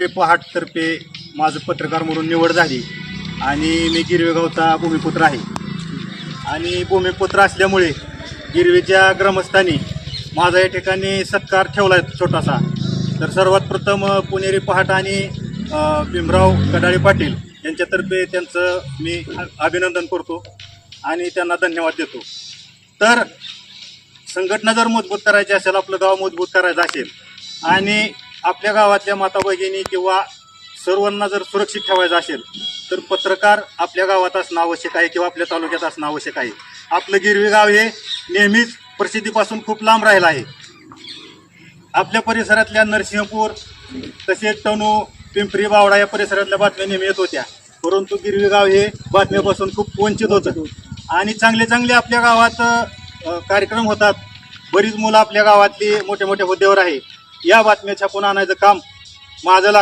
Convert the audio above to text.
ते पहाटतर्फे माझं पत्रकार म्हणून निवड झाली. आणि मी गिरवेगावचा भूमिपुत्र आहे. आणि भूमिपुत्र असल्यामुळे गिरवेच्या ग्रामस्थांनी माझा या ठिकाणी सत्कार ठेवला आहे छोटासा. तर सर्वात प्रथम पुणेरी पहाट आणि भीमराव कडाळे पाटील यांच्यातर्फे त्यांचं मी अभिनंदन करतो आणि त्यांना धन्यवाद देतो. तर संघटना जर मजबूत करायची असेल आपलं गाव मजबूत करायचं असेल आणि आपल्या गावातल्या माता भगिनी किंवा सर्वांना जर सुरक्षित ठेवायचं असेल तर पत्रकार आपल्या गावात असणं आवश्यक आहे किंवा आपल्या तालुक्यात असणं आवश्यक आहे. आपलं गिरवी गाव हे नेहमीच प्रसिद्धीपासून खूप लांब राहिलं आहे. आपल्या परिसरातल्या नरसिंहपूर तसेच तणू पिंपरी बावडा या परिसरातल्या बातम्या नेहमी येत होत्या. परंतु गिरवी गाव हे बातम्यापासून खूप वंचित होतं. आणि चांगले चांगले आपल्या गावात कार्यक्रम होतात. बरीच मुलं आपल्या गावातली मोठ्या मोठ्या हुद्द्यावर आहे. या बातम्याच्या पुन्हा आणायचं काम माझं